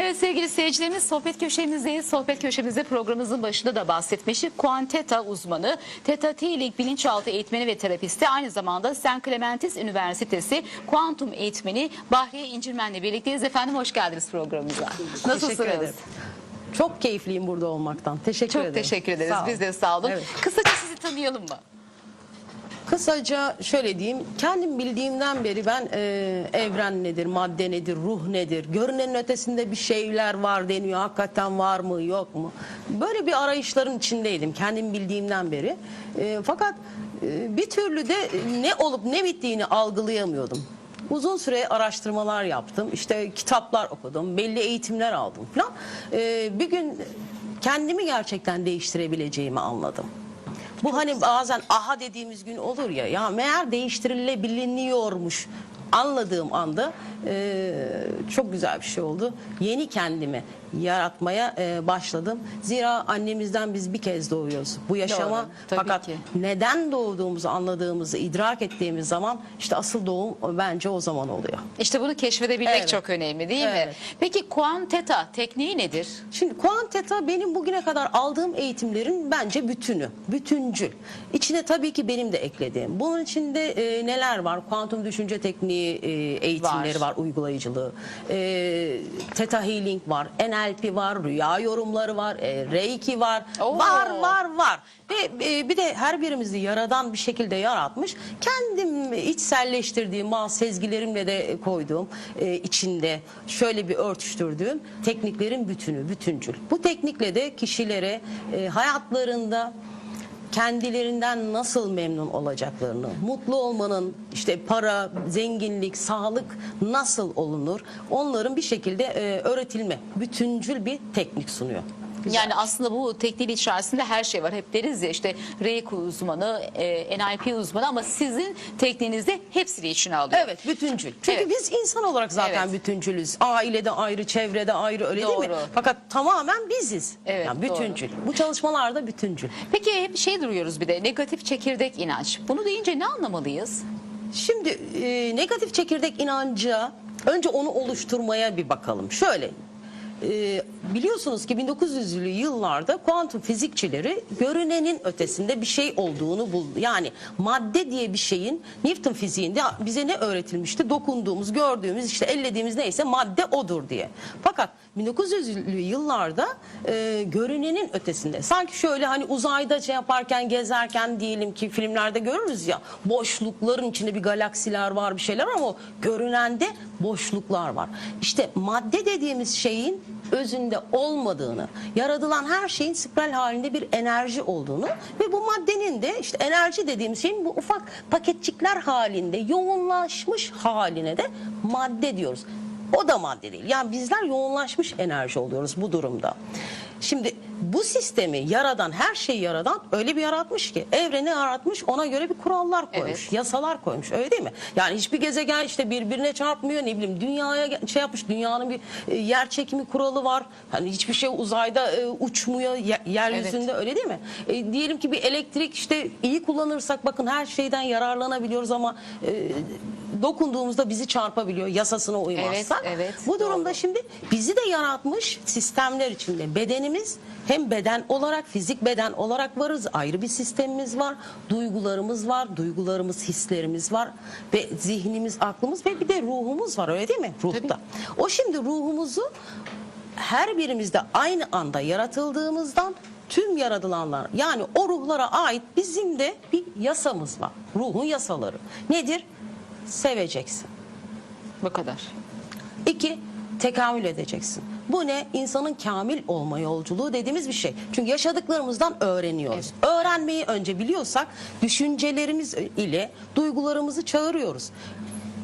Evet sevgili seyircilerimiz sohbet köşemizdeyiz. Sohbet köşemizde programımızın başında da bahsetmiştik. Kuanteta uzmanı, Theta Healing bilinçaltı eğitmeni ve terapisti. Aynı zamanda St. Clementis Üniversitesi kuantum eğitmeni Bahriye İncirmen'le birlikteyiz. Efendim hoş geldiniz programımıza. Nasılsınız? Çok keyifliyim burada olmaktan. Teşekkür Çok ederim. teşekkür ederiz. Sağ olun. Biz de sağ olun. Evet. Kısaca sizi tanıyalım mı? Kısaca şöyle diyeyim. Kendim bildiğimden beri ben e, evren nedir, madde nedir, ruh nedir, görünenin ötesinde bir şeyler var deniyor. Hakikaten var mı, yok mu? Böyle bir arayışların içindeydim kendim bildiğimden beri. E, fakat e, bir türlü de ne olup ne bittiğini algılayamıyordum. Uzun süre araştırmalar yaptım. İşte kitaplar okudum, belli eğitimler aldım falan. E, bir gün kendimi gerçekten değiştirebileceğimi anladım. Bu hani bazen aha dediğimiz gün olur ya ya meğer değiştirilebiliyormuş anladığım anda e, çok güzel bir şey oldu. Yeni kendimi yaratmaya e, başladım. Zira annemizden biz bir kez doğuyoruz. Bu yaşama Doğru, tabii fakat ki. neden doğduğumuzu anladığımızı idrak ettiğimiz zaman işte asıl doğum bence o zaman oluyor. İşte bunu keşfedebilmek Evet. çok önemli değil mi? Evet. Peki kuanteta tekniği nedir? Şimdi kuanteta benim bugüne kadar aldığım eğitimlerin bence bütünü, bütüncül. İçine tabii ki benim de eklediğim. Bunun içinde e, neler var? Kuantum düşünce tekniği e, eğitimleri Var. var, uygulayıcılığı. E, Theta Healing var, NLP var, rüya yorumları var, e, Reiki var. Oo. Var, var, var. Ve e, bir de her birimizi yaradan bir şekilde yaratmış. Kendim içselleştirdiğim, bazı sezgilerimle de koyduğum e, içinde şöyle bir örtüştürdüğüm tekniklerin bütünü, bütüncül. Bu teknikle de kişilere e, hayatlarında kendilerinden nasıl memnun olacaklarını, mutlu olmanın işte para, zenginlik, sağlık nasıl olunur onların bir şekilde e, öğretilme, bütüncül bir teknik sunuyor. Güzel. Yani aslında bu tekniğin içerisinde her şey var. Hep deriz ya işte Reiki uzmanı, e, NLP uzmanı ama sizin tekniğinizde hepsini içine alıyor. Evet bütüncül. Çünkü Evet. biz insan olarak zaten Evet. bütüncülüz. Ailede ayrı, çevrede ayrı öyle değil mi? Doğru. Fakat tamamen biziz. Evet, yani bütüncül. Bu çalışmalarda bütüncül. Peki hep şey duruyoruz bir de negatif çekirdek inanç. Bunu deyince ne anlamalıyız? Şimdi e, negatif çekirdek inanca önce onu oluşturmaya bir bakalım. Şöyle e, biliyorsunuz ki 1900'lü yıllarda kuantum fizikçileri görünenin ötesinde bir şey olduğunu buldu. Yani madde diye bir şeyin Newton fiziğinde bize ne öğretilmişti? Dokunduğumuz, gördüğümüz, işte ellediğimiz neyse madde odur diye. Fakat 1900'lü yıllarda e, görünenin ötesinde. Sanki şöyle hani uzayda şey yaparken gezerken diyelim ki filmlerde görürüz ya boşlukların içinde bir galaksiler var bir şeyler ama görünende boşluklar var. İşte madde dediğimiz şeyin özünde olmadığını, yaratılan her şeyin spiral halinde bir enerji olduğunu ve bu maddenin de işte enerji dediğimiz şeyin bu ufak paketçikler halinde yoğunlaşmış haline de madde diyoruz. O da madde değil. Yani bizler yoğunlaşmış enerji oluyoruz bu durumda. Şimdi bu sistemi yaradan, her şeyi yaradan öyle bir yaratmış ki evreni yaratmış ona göre bir kurallar koymuş, Evet. yasalar koymuş. Öyle değil mi? Yani hiçbir gezegen işte birbirine çarpmıyor ne bileyim dünyaya şey yapmış dünyanın bir e, yer çekimi kuralı var. Hani hiçbir şey uzayda e, uçmuyor ye- yeryüzünde öyle değil mi? E, diyelim ki bir elektrik işte iyi kullanırsak bakın her şeyden yararlanabiliyoruz ama e, dokunduğumuzda bizi çarpabiliyor yasasına uymazsak. Evet, evet, Bu durumda doğru. şimdi bizi de yaratmış sistemler içinde. Bedenimiz hem beden olarak fizik beden olarak varız. Ayrı bir sistemimiz var. Duygularımız var duygularımız hislerimiz var ve zihnimiz aklımız ve bir de ruhumuz var öyle değil mi? Ruhta. Tabii. o şimdi ruhumuzu her birimizde aynı anda yaratıldığımızdan tüm yaratılanlar yani o ruhlara ait bizim de bir yasamız var. Ruhun yasaları. Nedir seveceksin Bu kadar. İki, tekamül edeceksin. Bu ne? İnsanın kamil olma yolculuğu dediğimiz bir şey. Çünkü yaşadıklarımızdan öğreniyoruz. Öğrenmeyi önce biliyorsak düşüncelerimiz ile duygularımızı çağırıyoruz.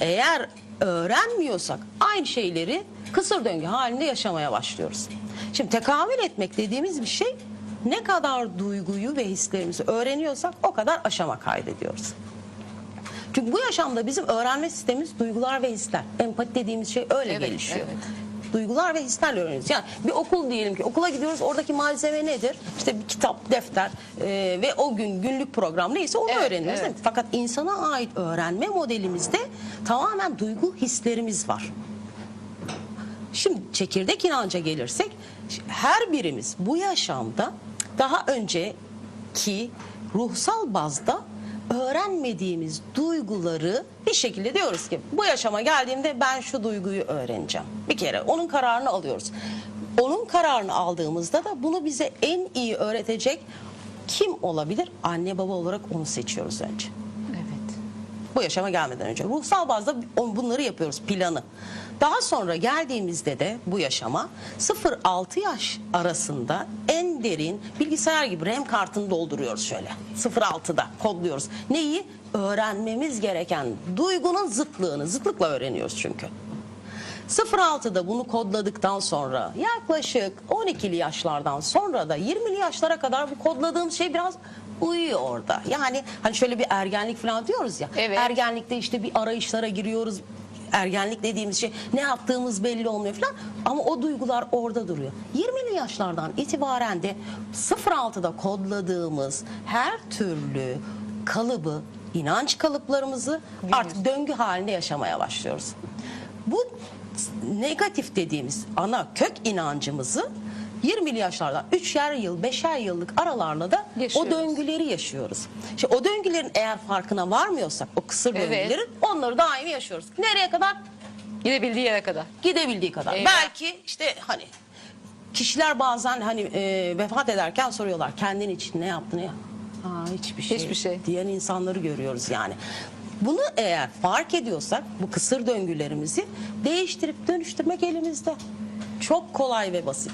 Eğer öğrenmiyorsak aynı şeyleri kısır döngü halinde yaşamaya başlıyoruz. Şimdi tekamül etmek dediğimiz bir şey ne kadar duyguyu ve hislerimizi öğreniyorsak o kadar aşama kaydediyoruz. Çünkü bu yaşamda bizim öğrenme sistemimiz duygular ve hisler. Empati dediğimiz şey öyle Evet, gelişiyor. evet. Duygular ve hislerle öğreniyoruz. Yani bir okul diyelim ki okula gidiyoruz oradaki malzeme nedir? İşte bir kitap, defter e, ve o gün günlük program neyse onu Evet, öğreniyoruz. evet. Fakat insana ait öğrenme modelimizde tamamen duygu hislerimiz var. Şimdi çekirdek inanca gelirsek her birimiz bu yaşamda daha önceki ruhsal bazda öğrenmediğimiz duyguları bir şekilde diyoruz ki bu yaşama geldiğimde ben şu duyguyu öğreneceğim. Bir kere onun kararını alıyoruz. Onun kararını aldığımızda da bunu bize en iyi öğretecek kim olabilir? Anne baba olarak onu seçiyoruz önce Evet. bu yaşama gelmeden önce. Ruhsal bazda bunları yapıyoruz planı. Daha sonra geldiğimizde de bu yaşama 0-6 yaş arasında en derin bilgisayar gibi RAM kartını dolduruyoruz şöyle. 0-6'da kodluyoruz. Neyi? Öğrenmemiz gereken duygunun zıtlığını. Zıtlıkla öğreniyoruz çünkü. 0-6'da bunu kodladıktan sonra yaklaşık 12'li yaşlardan sonra da 20'li yaşlara kadar bu kodladığım şey biraz uyuyor orada. Yani hani şöyle bir ergenlik falan diyoruz ya. Evet. Ergenlikte işte bir arayışlara giriyoruz. Ergenlik dediğimiz şey ne yaptığımız belli olmuyor falan ama o duygular orada duruyor. 20'li yaşlardan itibaren de 06'da kodladığımız her türlü kalıbı, inanç kalıplarımızı artık döngü halinde yaşamaya başlıyoruz. Bu negatif dediğimiz ana kök inancımızı 20'li yaşlardan 3'er yıl, 5'er yıllık aralarla da Yaşıyoruz. o döngüleri yaşıyoruz. İşte o döngülerin eğer farkına varmıyorsak o kısır Evet. döngülerin onları daimi yaşıyoruz. Nereye kadar? Gidebildiği yere kadar. Gidebildiği kadar. Eyvah. Belki işte hani kişiler bazen hani e, vefat ederken soruyorlar kendin için ne yaptın ya? Aa, hiçbir şey. Hiçbir şey. Diyen insanları görüyoruz yani. Bunu eğer fark ediyorsak bu kısır döngülerimizi değiştirip dönüştürmek elimizde. Çok kolay ve basit.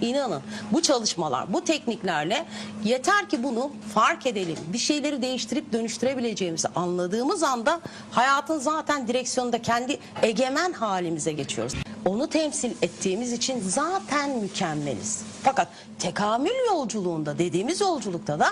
İnanın bu çalışmalar, bu tekniklerle yeter ki bunu fark edelim. Bir şeyleri değiştirip dönüştürebileceğimizi anladığımız anda hayatın zaten direksiyonunda kendi egemen halimize geçiyoruz. Onu temsil ettiğimiz için zaten mükemmeliz. Fakat tekamül yolculuğunda dediğimiz yolculukta da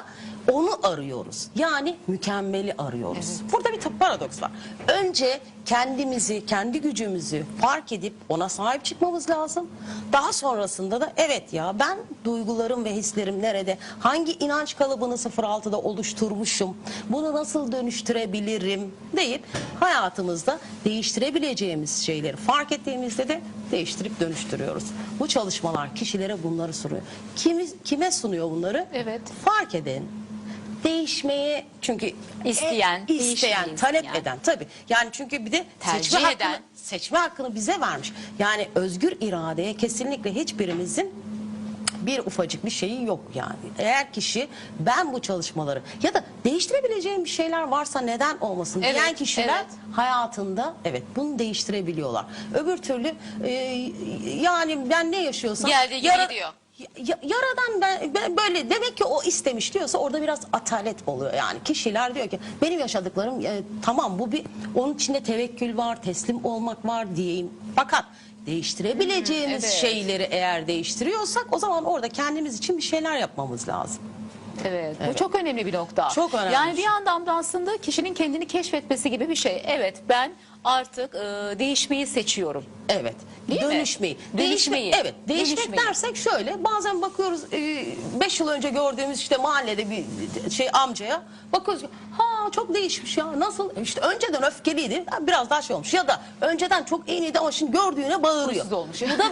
onu arıyoruz. Yani mükemmeli arıyoruz. Burada bir paradoks var. Önce kendimizi, kendi gücümüzü fark edip ona sahip çıkmamız lazım. Daha sonrasında da evet ya ben duygularım ve hislerim nerede? Hangi inanç kalıbını 06'da oluşturmuşum? Bunu nasıl dönüştürebilirim? deyip hayatımızda değiştirebileceğimiz şeyleri fark ettiğimizde de değiştirip dönüştürüyoruz. Bu çalışmalar kişilere bunları sunuyor. Kimi, kime sunuyor bunları? Evet. Fark eden, değişmeye çünkü İsteyen, e, isteyen, talep isteyen. eden tabii. Yani çünkü bir de Tercih seçme hakkını, eden. seçme hakkını bize vermiş. Yani özgür iradeye kesinlikle hiçbirimizin bir ufacık bir şeyi yok yani. Eğer kişi ben bu çalışmaları ya da değiştirebileceğim bir şeyler varsa neden olmasın Evet, diyen kişiler evet. hayatında evet bunu değiştirebiliyorlar. Öbür türlü e, yani ben ne yaşıyorsam Geldiği gibi gidiyor. Ya- yaradan ben, ben böyle demek ki o istemiş diyorsa orada biraz atalet oluyor yani kişiler diyor ki benim yaşadıklarım e, tamam bu bir onun içinde tevekkül var teslim olmak var diyeyim fakat değiştirebileceğimiz Hmm, evet. şeyleri eğer değiştiriyorsak o zaman orada kendimiz için bir şeyler yapmamız lazım. Evet, bu çok önemli bir nokta. Çok önemli Yani bir yandan da aslında kişinin kendini keşfetmesi gibi bir şey. Evet ben artık e, değişmeyi seçiyorum. Evet. Değil mi? dönüşmeyi. Dönüşmeyi. Değişmek, evet. Değişmek Dönüşmeyi. dersek şöyle bazen bakıyoruz 5 yıl önce gördüğümüz işte mahallede bir şey amcaya bakıyoruz ha çok değişmiş ya nasıl işte önceden öfkeliydi biraz daha şey olmuş ya da önceden çok iyiydi ama şimdi gördüğüne bağırıyor. Huysuz olmuş. Bu da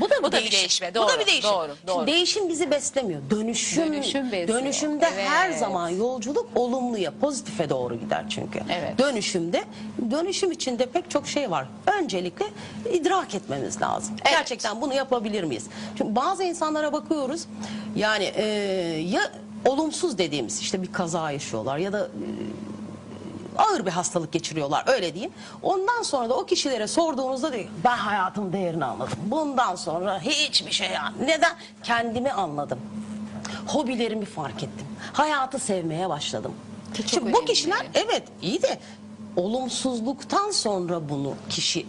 bu da, Bu da bir değişme, Bu da doğru, bir değişim. doğru, Şimdi doğru. değişim bizi beslemiyor. Dönüşüm Dönüşüm besliyor. dönüşümde Evet. her zaman yolculuk olumluya, pozitife doğru gider çünkü. Evet. Dönüşümde dönüşüm içinde pek çok şey var. Öncelikle idrak etmemiz lazım. Evet. Gerçekten bunu yapabilir miyiz? Çünkü bazı insanlara bakıyoruz. Yani e, ya olumsuz dediğimiz işte bir kaza yaşıyorlar ya da e, ağır bir hastalık geçiriyorlar öyle diyeyim. Ondan sonra da o kişilere sorduğunuzda diyor ben hayatımın değerini anladım. Bundan sonra hiçbir şey neden kendimi anladım. Hobilerimi fark ettim. Hayatı sevmeye başladım. Ki çok Şimdi bu önemli. kişiler evet iyi de olumsuzluktan sonra bunu kişi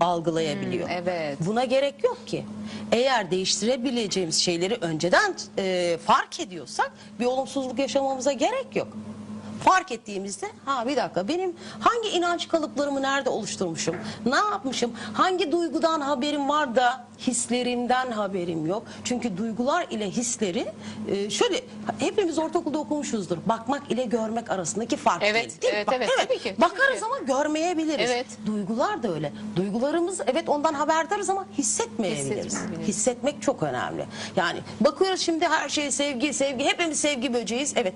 algılayabiliyor. Hmm, evet. Buna gerek yok ki. Eğer değiştirebileceğimiz şeyleri önceden e, fark ediyorsak bir olumsuzluk yaşamamıza gerek yok. Fark ettiğimizde ha bir dakika benim hangi inanç kalıplarımı nerede oluşturmuşum? Ne yapmışım? Hangi duygudan haberim var da hislerimden haberim yok? Çünkü duygular ile hisleri e, şöyle hepimiz ortaokulda okumuşuzdur. Bakmak ile görmek arasındaki fark Evet, değil, evet, Bak- evet, tabii ki, tabii Bakarız ki. ama görmeyebiliriz. Evet. Duygular da öyle. Duygularımız evet ondan haberdarız ama hissetmeyebiliriz. Hissetmek çok önemli. Yani bakıyoruz şimdi her şey sevgi, sevgi. Hepimiz sevgi böceğiz. Evet.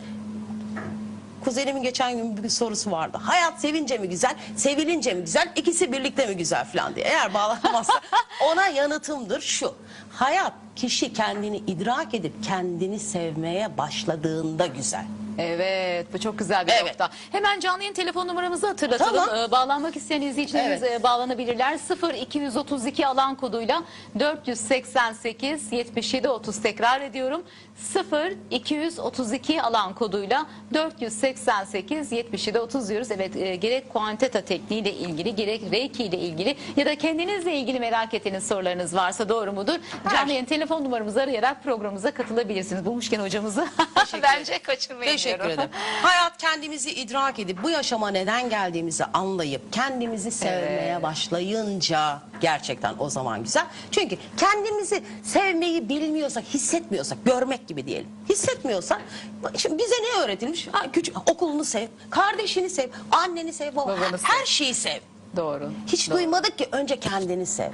Kuzenimin geçen gün bir sorusu vardı. Hayat sevince mi güzel, sevilince mi güzel, ikisi birlikte mi güzel falan diye. Eğer bağlanamazsa ona yanıtımdır şu. Hayat kişi kendini idrak edip kendini sevmeye başladığında güzel. Evet bu çok güzel bir Evet. nokta. Hemen canlı yayın telefon numaramızı hatırlatalım. Tamam. Ee, bağlanmak isteyen izleyicilerimiz Evet. e, bağlanabilirler. 0 232 alan koduyla 488 77 30 tekrar ediyorum. 0 232 alan koduyla 488 77 30 diyoruz. Evet e, gerek kuanteta tekniğiyle ilgili gerek reiki ile ilgili ya da kendinizle ilgili merak ettiğiniz sorularınız varsa doğru mudur? Canlı yayın telefon numaramızı arayarak programımıza katılabilirsiniz. Bulmuşken hocamızı bence kaçırmayın Teşekkür diyorum. ederim. Hayat kendimizi idrak edip bu yaşama neden geldiğimizi anlayıp kendimizi sevmeye başlayınca gerçekten o zaman güzel. Çünkü kendimizi sevmeyi bilmiyorsak, hissetmiyorsak, görmek gibi diyelim. Hissetmiyorsak, şimdi bize ne öğretilmiş? Ha, küçük, okulunu sev, kardeşini sev, anneni sev, baba, Babanı her sev. şeyi sev. Doğru. Hiç Doğru. duymadık ki önce kendini sev.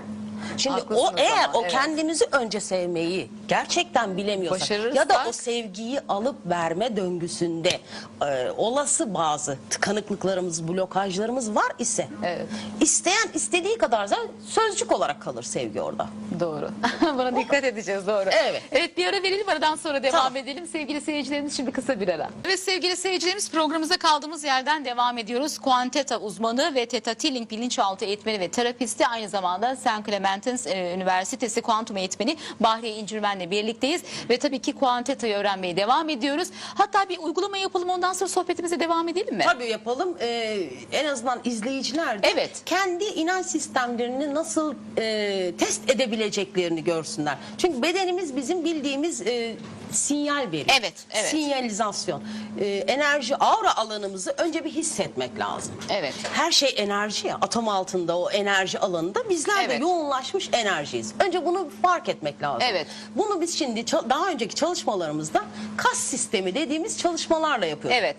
Şimdi Haklısınız o eğer ama, o evet. kendimizi önce sevmeyi gerçekten bilemiyorsak ya da o sevgiyi alıp verme döngüsünde e, olası bazı tıkanıklıklarımız, blokajlarımız var ise Evet. isteyen istediği kadar zaten sözcük olarak kalır sevgi orada. Doğru. Buna dikkat edeceğiz doğru. Evet. Evet bir ara verelim aradan sonra devam Tamam. edelim. Sevgili seyircilerimiz şimdi kısa bir ara. Evet sevgili seyircilerimiz programımıza kaldığımız yerden devam ediyoruz. Kuanteta uzmanı ve Theta Healing bilinçaltı eğitmeni ve terapisti aynı zamanda St. Clementines e, Üniversitesi kuantum eğitmeni Bahriye İncirmen'le birlikteyiz. Ve tabii ki kuantetayı öğrenmeye devam ediyoruz. Hatta bir uygulama yapalım ondan sonra sohbetimize devam edelim mi? Tabii yapalım. Ee, en azından izleyiciler de Evet. kendi inanç sistemlerini nasıl e, test edebileceklerini görsünler. Çünkü bedenimiz bizim bildiğimiz e, sinyal veriyor. Evet, evet. Sinyalizasyon. E, enerji, aura alanımızı önce bir hissetmek lazım. Evet. Her şey enerji ya. Atom altında o enerji alanında bizler de Evet. yoğunlaşmış enerjiyiz. Önce bunu fark etmek lazım. Evet. Bunu biz şimdi daha önceki çalışmalarımızda kas sistemi dediğimiz çalışmalarla yapıyoruz. Evet.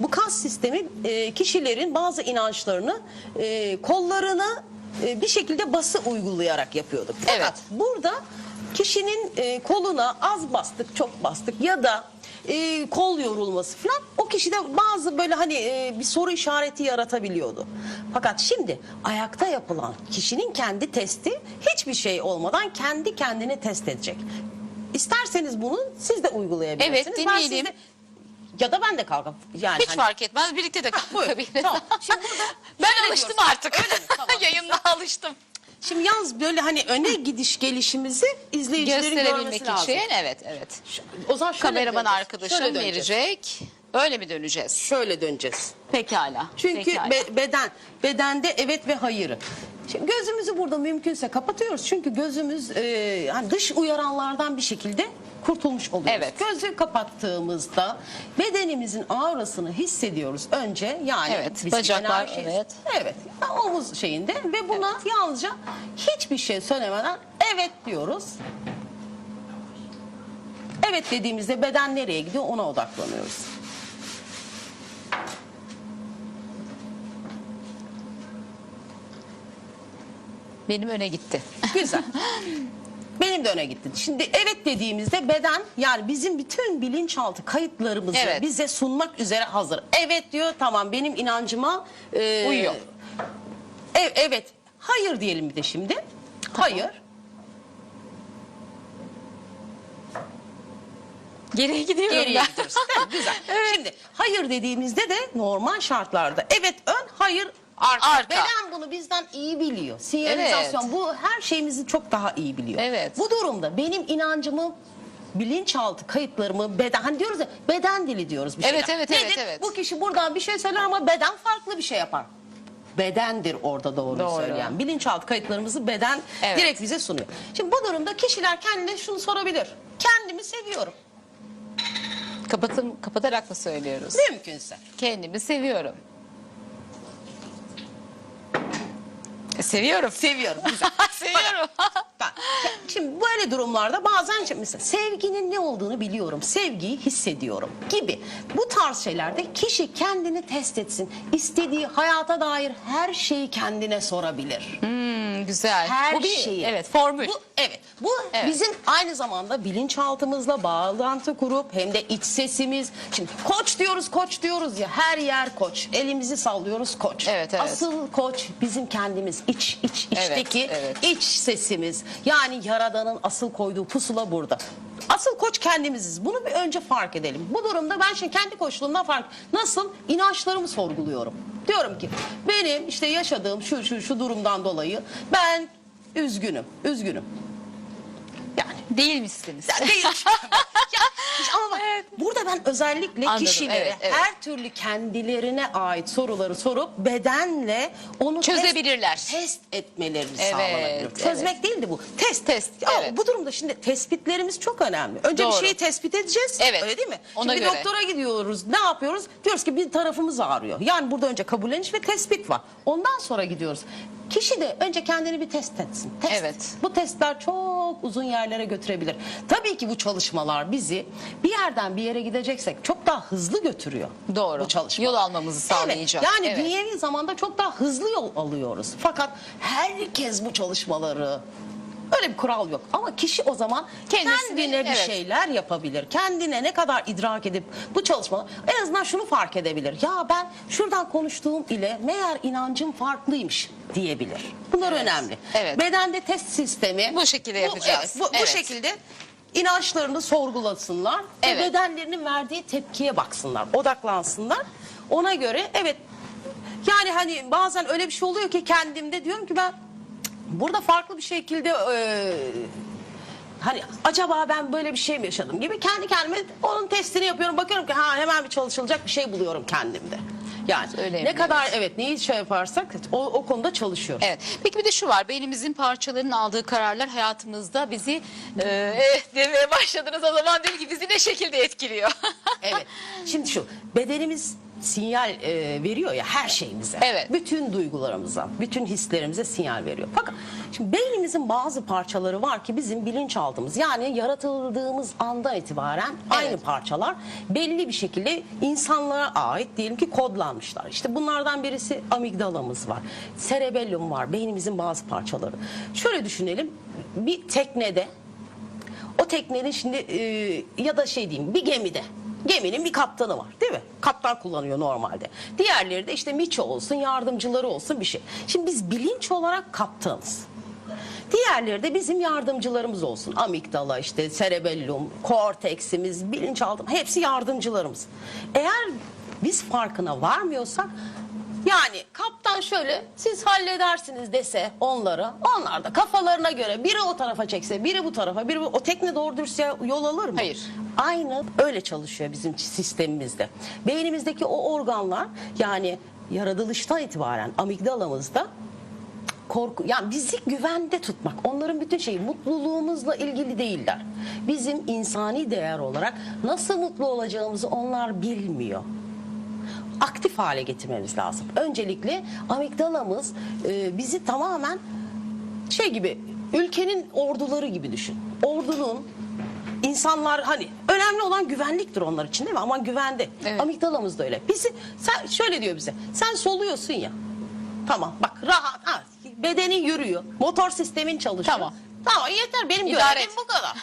Bu kas sistemi e, kişilerin bazı inançlarını e, kollarına e, bir şekilde bası uygulayarak yapıyorduk. Fakat Evet. burada kişinin e, koluna az bastık, çok bastık ya da e, kol yorulması falan o kişide bazı böyle hani e, bir soru işareti yaratabiliyordu. Fakat şimdi ayakta yapılan kişinin kendi testi hiçbir şey olmadan kendi kendini test edecek. İsterseniz bunu siz de uygulayabilirsiniz. Evet, Ben deneyelim. Ya da ben de kalkıp yani Hiç hani- fark etmez. Birlikte de Buyurun. kalkabiliriz. Tamam. Şimdi burada ben şöyle alıştım diyoruz. artık. Öyle mi? Tamam. Yayında alıştım. Şimdi yalnız böyle hani öne gidiş gelişimizi izleyicilerin Gösterebilmek görmesi lazım. için evet evet. O zaman şöyle Kameraman döneceğiz. arkadaşım Şöyle döneceğiz. verecek. Öyle mi döneceğiz? Şöyle döneceğiz. Pekala. Çünkü Pekala. be- beden bedende evet ve hayırı. Şimdi gözümüzü burada mümkünse kapatıyoruz. Çünkü gözümüz e, hani dış uyaranlardan bir şekilde kurtulmuş oluyoruz. Evet. Gözü kapattığımızda bedenimizin aurasını hissediyoruz önce. Yani Evet, bacaklar, enerjiyiz. evet. Evet. yani omuz şeyinde ve buna yalnızca hiçbir şey söylemeden evet diyoruz. Evet dediğimizde beden nereye gidiyor ona odaklanıyoruz. Benim öne gitti. Güzel. Benim de öne gitti. Şimdi evet dediğimizde beden yani bizim bütün bilinçaltı kayıtlarımızı Evet. bize sunmak üzere hazır. Evet diyor tamam benim inancıma e, Uyuyor. ev- evet. Hayır diyelim bir de şimdi. Hayır. Geriye gidiyorum Geriye ben. gidiyoruz. Değil mi? Güzel. Şimdi hayır dediğimizde de normal şartlarda evet ön hayır arka. Arka. Beden bunu bizden iyi biliyor. Sinyalizasyon Evet. bu her şeyimizi çok daha iyi biliyor. Evet. Bu durumda benim inancımı bilinçaltı kayıtlarımı beden hani diyoruz ya beden dili diyoruz bir Evet, şeyler. evet, Nedir? evet, evet. Bu kişi buradan bir şey söyler ama beden farklı bir şey yapar. Bedendir orada doğru, Doğru. söyleyen. Bilinçaltı kayıtlarımızı beden Evet. direkt bize sunuyor. Şimdi bu durumda kişiler kendine şunu sorabilir. Kendimi seviyorum. Kapatım, kapatarak mı söylüyoruz? Mümkünse. Kendimi seviyorum. E, seviyorum. Seviyorum. Güzel. seviyorum. Ben- Şimdi böyle durumlarda bazen şimdi mesela sevginin ne olduğunu biliyorum, sevgiyi hissediyorum gibi. Bu tarz şeylerde kişi kendini test etsin. İstediği hayata dair her şeyi kendine sorabilir. Hmm, güzel. Her Bu bir, şeyi. Evet formül. Bu, evet. Bu Evet. bizim aynı zamanda bilinçaltımızla bağlantı kurup hem de iç sesimiz. Şimdi koç diyoruz, koç diyoruz ya. Her yer koç. Elimizi sallıyoruz koç. Evet, evet. Asıl koç bizim kendimiz. İç iç Evet, içteki evet. iç sesimiz. Yani yaradanın asıl koyduğu pusula burada. Asıl koç kendimiziz. Bunu bir önce fark edelim. Bu durumda ben şimdi kendi koçluğumdan fark Nasıl? İnançlarımı sorguluyorum. Diyorum ki benim işte yaşadığım şu şu şu durumdan dolayı ben üzgünüm. Üzgünüm. Yani Değilmişsiniz. ya değil. Ya, ama bak burada ben özellikle Anladım, kişilere evet, evet. her türlü kendilerine ait soruları sorup bedenle onu Çözebilirler. Test, test etmelerini Evet, sağlanabilir. evet. Çözmek değildi bu. Test. Test, Ya evet. Bu durumda şimdi tespitlerimiz çok önemli. Önce Doğru. bir şeyi tespit edeceğiz. Evet, Öyle değil mi? ona şimdi bir göre. doktora gidiyoruz. Ne yapıyoruz? Diyoruz ki bir tarafımız ağrıyor. Yani burada önce kabulleniş ve tespit var. Ondan sonra gidiyoruz. Kişi de önce kendini bir test etsin. Test. Evet. Bu testler çok uzun yerlere götürebilir. Tabii ki bu çalışmalar bizi bir yerden bir yere gideceksek çok daha hızlı götürüyor. Doğru. Bu çalışmalar. Yol almamızı sağlayacak. Evet. Yani Evet. dünyevi zamanda çok daha hızlı yol alıyoruz. Fakat herkes bu çalışmaları Öyle bir kural yok. Ama kişi o zaman Kendisini, kendine bir evet. şeyler yapabilir. Kendine ne kadar idrak edip bu çalışmalar en azından şunu fark edebilir. Ya ben şuradan konuştuğum ile meğer inancım farklıymış diyebilir. Bunlar Evet. önemli. Evet. Bedende test sistemi Bu şekilde yapacağız. Bu, evet, bu, bu Evet. şekilde inançlarını sorgulasınlar Evet. ve bedenlerinin verdiği tepkiye baksınlar, odaklansınlar. Ona göre evet yani hani bazen öyle bir şey oluyor ki kendimde diyorum ki ben burada farklı bir şekilde e, hani acaba ben böyle bir şey mi yaşadım gibi kendi kendime onun testini yapıyorum. Bakıyorum ki ha hemen bir çalışılacak bir şey buluyorum kendimde. Yani Öyle ne mi? kadar evet neyi şey yaparsak o, o konuda çalışıyoruz. Evet. Peki bir de şu var. Beynimizin parçalarının aldığı kararlar hayatımızda bizi e, evet demeye başladınız o zaman dedim ki bizi ne şekilde etkiliyor? Evet. Şimdi şu bedenimiz sinyal e, veriyor ya her şeyimize. Evet. Bütün duygularımıza, bütün hislerimize sinyal veriyor. Fakat şimdi beynimizin bazı parçaları var ki bizim bilinçaltımız yani yaratıldığımız andan itibaren aynı parçalar belli bir şekilde insanlara ait diyelim ki kodlanmışlar. İşte bunlardan birisi amigdalamız var. Cerebellum var. Beynimizin bazı parçaları. Şöyle düşünelim. Bir teknede o teknenin şimdi e, ya da şey diyeyim bir gemide geminin bir kaptanı var değil mi? Kaptan kullanıyor normalde. Diğerleri de işte miço olsun yardımcıları olsun bir şey. Şimdi biz bilinç olarak kaptanız. Diğerleri de bizim yardımcılarımız olsun. Amigdala işte cerebellum, korteksimiz, bilinçaltı hepsi yardımcılarımız. Eğer biz farkına varmıyorsak yani kaptan şöyle siz halledersiniz dese onları onlar da kafalarına göre biri o tarafa çekse biri bu tarafa biri bu, o tekne doğru dürüst yol alır mı? Hayır. Aynı öyle çalışıyor bizim sistemimizde. Beynimizdeki o organlar yani yaratılıştan itibaren amigdalamızda korku yani bizi güvende tutmak onların bütün şeyi mutluluğumuzla ilgili değiller. Bizim insani değer olarak nasıl mutlu olacağımızı onlar bilmiyor aktif hale getirmemiz lazım. Öncelikle amigdalamız e, bizi tamamen şey gibi ülkenin orduları gibi düşün. Ordunun insanlar hani önemli olan güvenliktir onlar için değil mi? Ama güvende. Evet. Amigdalamız da öyle. Bizi sen şöyle diyor bize. Sen soluyorsun ya. Tamam bak rahat. Ha, bedenin yürüyor. Motor sistemin çalışıyor. Tamam. Tamam yeter benim İdare görevim et. bu kadar.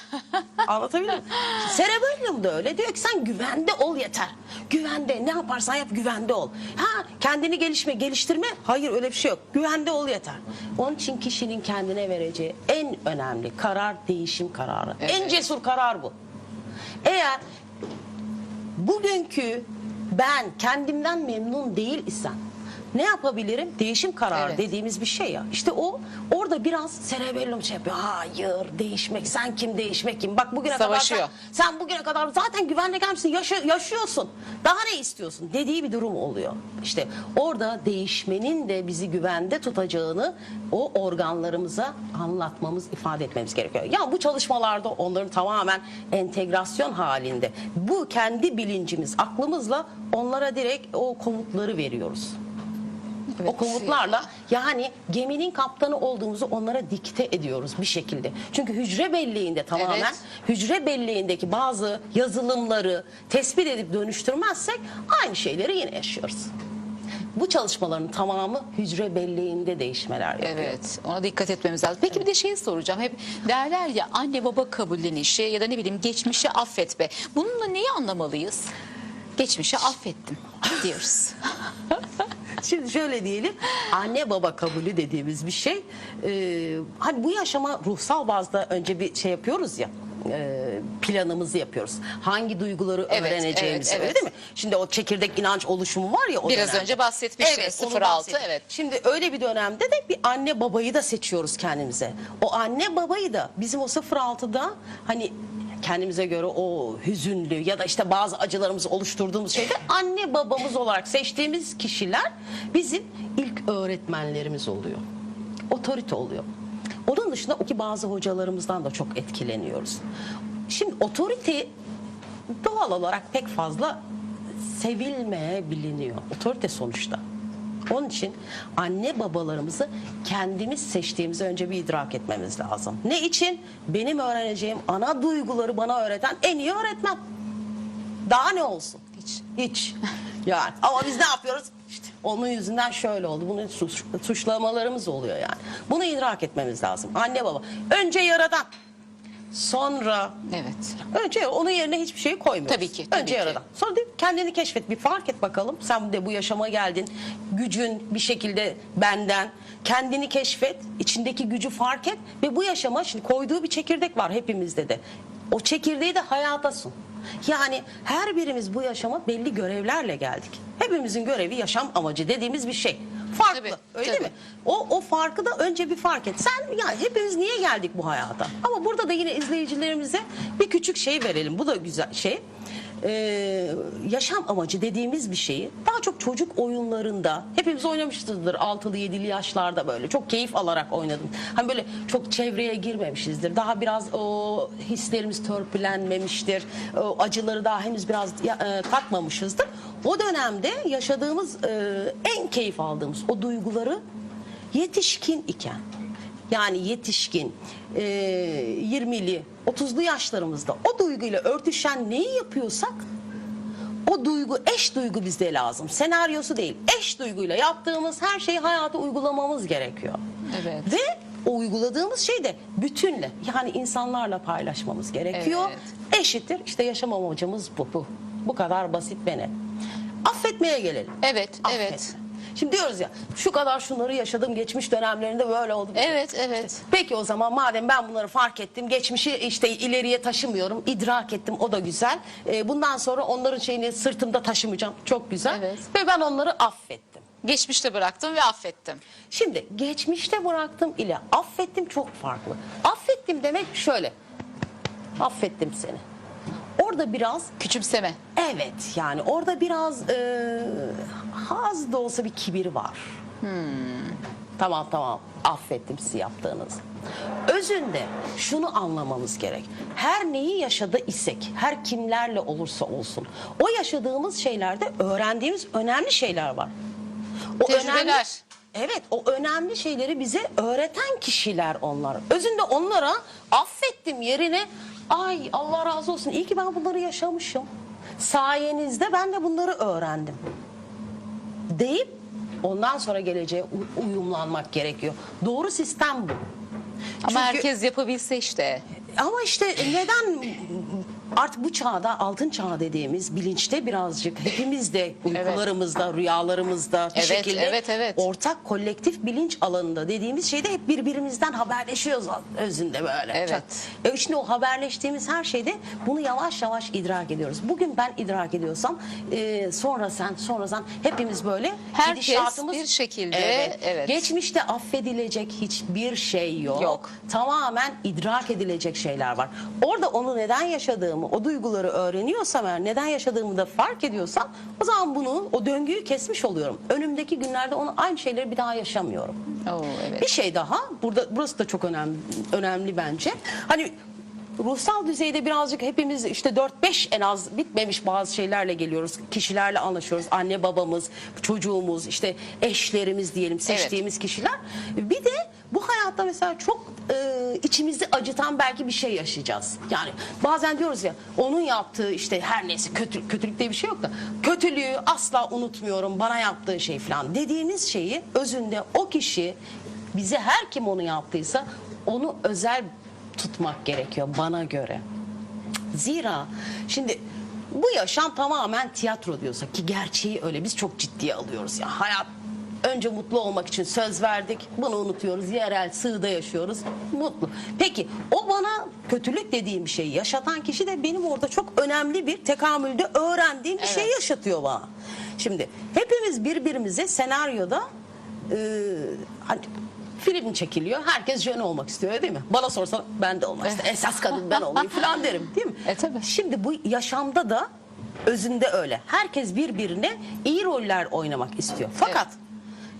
Anlatabiliyor muyum? Cerebellum da öyle diyor ki sen güvende ol yeter. Güvende ne yaparsan yap güvende ol. Ha kendini gelişme geliştirme hayır öyle bir şey yok. Güvende ol yeter. Onun için kişinin kendine vereceği en önemli karar değişim kararı. En cesur karar bu. Eğer bugünkü ben kendimden memnun değil isem ne yapabilirim? Değişim kararı Evet. dediğimiz bir şey ya. İşte o orada biraz cerebellum şey yapıyor. Hayır değişmek sen kim değişmek kim? Bak bugüne Savaşıyor. kadar sen, sen bugüne kadar zaten güvenle gelmişsin yaşa- yaşıyorsun. Daha ne istiyorsun? Dediği bir durum oluyor. İşte orada değişmenin de bizi güvende tutacağını o organlarımıza anlatmamız, ifade etmemiz gerekiyor. Ya bu çalışmalarda onların tamamen entegrasyon halinde. Bu kendi bilincimiz, aklımızla onlara direkt o komutları veriyoruz. Evet. O komutlarla yani geminin kaptanı olduğumuzu onlara dikte ediyoruz bir şekilde. Çünkü hücre belleğinde tamamen Evet. hücre belleğindeki bazı yazılımları tespit edip dönüştürmezsek aynı şeyleri yine yaşıyoruz. Bu çalışmaların tamamı hücre belleğinde değişmeler yapıyor. Evet ona dikkat etmemiz lazım. Peki bir de şeyi soracağım. Hep derler ya anne baba kabullenişi ya da ne bileyim geçmişi affetme. Bununla neyi anlamalıyız? Geçmişi affettim diyoruz. Şimdi şöyle diyelim anne baba kabulü dediğimiz bir şey e, hani bu yaşama ruhsal bazda önce bir şey yapıyoruz ya e, planımızı yapıyoruz. Hangi duyguları Evet, öğreneceğimizi evet, öyle evet. değil mi? Şimdi o çekirdek inanç oluşumu var ya o Biraz dönemde. önce bahsetmiştiniz, onu 06, bahsettim. evet. Şimdi öyle bir dönemde de bir anne babayı da seçiyoruz kendimize. O anne babayı da bizim o 06'da hani kendimize göre o hüzünlü ya da işte bazı acılarımızı oluşturduğumuz şeyde anne babamız olarak seçtiğimiz kişiler bizim ilk öğretmenlerimiz oluyor. Otorite oluyor. Onun dışında ki bazı hocalarımızdan da çok etkileniyoruz. Şimdi otorite doğal olarak pek fazla sevilmeyebiliniyor. Otorite sonuçta. Onun için anne babalarımızı kendimiz seçtiğimizi önce bir idrak etmemiz lazım. Ne için? Benim öğreneceğim ana duyguları bana öğreten en iyi öğretmen. Daha ne olsun? Hiç. Hiç. Yani ama biz ne yapıyoruz? İşte onun yüzünden şöyle oldu. Bunu suç, suçlamalarımız oluyor yani. Bunu idrak etmemiz lazım. Anne baba. Önce yaradan. Sonra Evet. Önce onun yerine hiçbir şey koymuyoruz. Tabii ki, tabii Önce ki. yaradan. Sonra değil, kendini keşfet bir fark et bakalım. Sen de bu yaşama geldin. Gücün bir şekilde benden. Kendini keşfet. içindeki gücü fark et. Ve bu yaşama şimdi koyduğu bir çekirdek var hepimizde de. O çekirdeği de hayata sun. Yani her birimiz bu yaşama belli görevlerle geldik. Hepimizin görevi yaşam amacı dediğimiz bir şey. Farklı. Tabii, öyle tabii. mi? O, o farkı da önce bir fark et. Sen yani hepimiz niye geldik bu hayata? Ama burada da yine izleyicilerimize bir küçük şey verelim. Bu da güzel şey. Ee, yaşam amacı dediğimiz bir şeyi daha çok çocuk oyunlarında hepimiz oynamışızdır 6'lı 7'li yaşlarda böyle çok keyif alarak oynadım. Hani böyle çok çevreye girmemişizdir. Daha biraz o hislerimiz törpülenmemiştir. O acıları daha henüz biraz e, tatmamışızdır. O dönemde yaşadığımız e, en keyif aldığımız o duyguları yetişkin iken yani yetişkin e, 20'li 30'lu yaşlarımızda o duyguyla örtüşen neyi yapıyorsak o duygu eş duygu bizde lazım. Senaryosu değil. Eş duyguyla yaptığımız her şeyi hayata uygulamamız gerekiyor. Evet. Ve o uyguladığımız şey de bütünle yani insanlarla paylaşmamız gerekiyor. Eşittir işte yaşam amacımız bu. Bu. Bu kadar basit ve net. Affetmeye gelelim. Evet, Affetme. evet. Şimdi diyoruz ya şu kadar şunları yaşadım geçmiş dönemlerinde böyle oldu. Evet, evet. Peki o zaman madem ben bunları fark ettim, geçmişi işte ileriye taşımıyorum, idrak ettim o da güzel. Ee, bundan sonra onların şeyini sırtımda taşımayacağım. Çok güzel. Evet. Ve ben onları affettim. Geçmişte bıraktım ve affettim. Şimdi geçmişte bıraktım ile affettim çok farklı. Affettim demek şöyle. Affettim seni. Orada biraz Küçümseme. Evet yani orada biraz e, az da olsa bir kibir var. Tamam tamam affettim sizi yaptığınız. Özünde şunu anlamamız gerek. Her neyi yaşadı isek, her kimlerle olursa olsun o yaşadığımız şeylerde öğrendiğimiz önemli şeyler var. O Tecrübeler. Evet o önemli şeyleri bize öğreten kişiler onlar. Özünde onlara affettim yerine ay Allah razı olsun iyi ki ben bunları yaşamışım. Sayenizde ben de bunları öğrendim. Deyip ondan sonra geleceğe uyumlanmak gerekiyor. Doğru sistem bu. Ama Çünkü- herkes yapabilse işte. ama işte neden artık bu çağda altın çağ dediğimiz bilinçte birazcık hepimiz de uykularımızda, rüyalarımızda bir Evet, şekilde evet, evet. ortak kolektif bilinç alanında dediğimiz şeyde hep birbirimizden haberleşiyoruz özünde böyle. Evet. E şimdi o haberleştiğimiz her şeyde bunu yavaş yavaş idrak ediyoruz. Bugün ben idrak ediyorsam e, sonra sen sonra sen hepimiz böyle Herkes gidişatımız- bir şekilde, evet. Geçmişte affedilecek hiçbir şey yok. Yok. Tamamen idrak edilecek şeyler var. Orada onu neden yaşadığımı, o duyguları öğreniyorsam eğer neden yaşadığımı da fark ediyorsam o zaman bunu, o döngüyü kesmiş oluyorum. Önümdeki günlerde onu aynı şeyleri bir daha yaşamıyorum. Oo, evet. Bir şey daha, burada burası da çok önemli önemli bence. Hani ruhsal düzeyde birazcık hepimiz işte 4-5 en az bitmemiş bazı şeylerle geliyoruz. Kişilerle anlaşıyoruz. Anne babamız, çocuğumuz, işte eşlerimiz diyelim, seçtiğimiz kişiler. Bir de bu hayatta mesela çok e, içimizi acıtan belki bir şey yaşayacağız. Yani bazen diyoruz ya onun yaptığı işte her neyse kötü, kötülük diye bir şey yok da kötülüğü asla unutmuyorum bana yaptığı şey falan dediğimiz şeyi özünde o kişi bize her kim onu yaptıysa onu özel tutmak gerekiyor bana göre. Zira şimdi bu yaşam tamamen tiyatro diyorsak ki gerçeği öyle biz çok ciddiye alıyoruz ya. Hayat önce mutlu olmak için söz verdik. Bunu unutuyoruz. Yerel sığda yaşıyoruz. Mutlu. Peki o bana kötülük dediğim şeyi yaşatan kişi de benim orada çok önemli bir tekamülde öğrendiğim bir şey yaşatıyor bana. Şimdi hepimiz birbirimize senaryoda e, hani film çekiliyor. Herkes jön olmak istiyor değil mi? Bana sorsan ben de olmak isterim. Esas kadın ben olayım falan derim değil mi? E, tabii. Şimdi bu yaşamda da özünde öyle. Herkes birbirine iyi roller oynamak istiyor. Fakat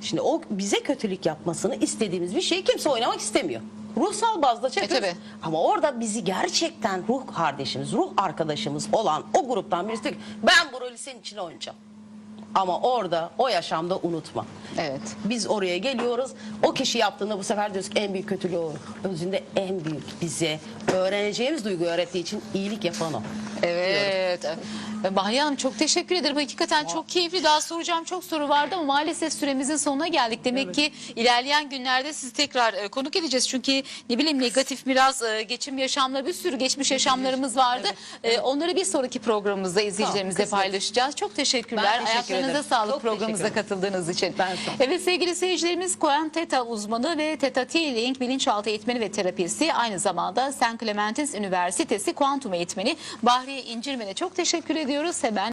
şimdi o bize kötülük yapmasını istediğimiz bir şeyi kimse oynamak istemiyor. Ruhsal bazda çekiyoruz. tabii. Ama orada bizi gerçekten ruh kardeşimiz, ruh arkadaşımız olan o gruptan birisi diyor ki ben bu rolü senin için oynayacağım. Ama orada o yaşamda unutma. Evet. Biz oraya geliyoruz. O kişi yaptığında bu sefer diyoruz ki en büyük kötülüğü o. Özünde en büyük bize öğreneceğimiz duyguyu öğrettiği için iyilik yapan o. Evet. Ve Bahriye Hanım çok teşekkür ederim. Hakikaten çok keyifli. Daha soracağım çok soru vardı ama maalesef süremizin sonuna geldik. Demek ki ilerleyen günlerde sizi tekrar e, konuk edeceğiz. Çünkü ne bileyim negatif biraz e, geçim yaşamları bir sürü geçmiş yaşamlarımız vardı. E, Onları bir sonraki programımızda izleyicilerimizle kısmet. paylaşacağız. Çok teşekkürler. Ben teşekkür Ayaklarınıza ederim. sağlık Çok programımıza teşekkür katıldığınız için. Ben sağ. Evet sevgili seyircilerimiz Koyan Teta uzmanı ve Teta Healing bilinçaltı eğitmeni ve terapisti aynı zamanda St. Clementines Üniversitesi kuantum eğitmeni Bahriye İncirmen'e çok teşekkür ediyoruz. Hemen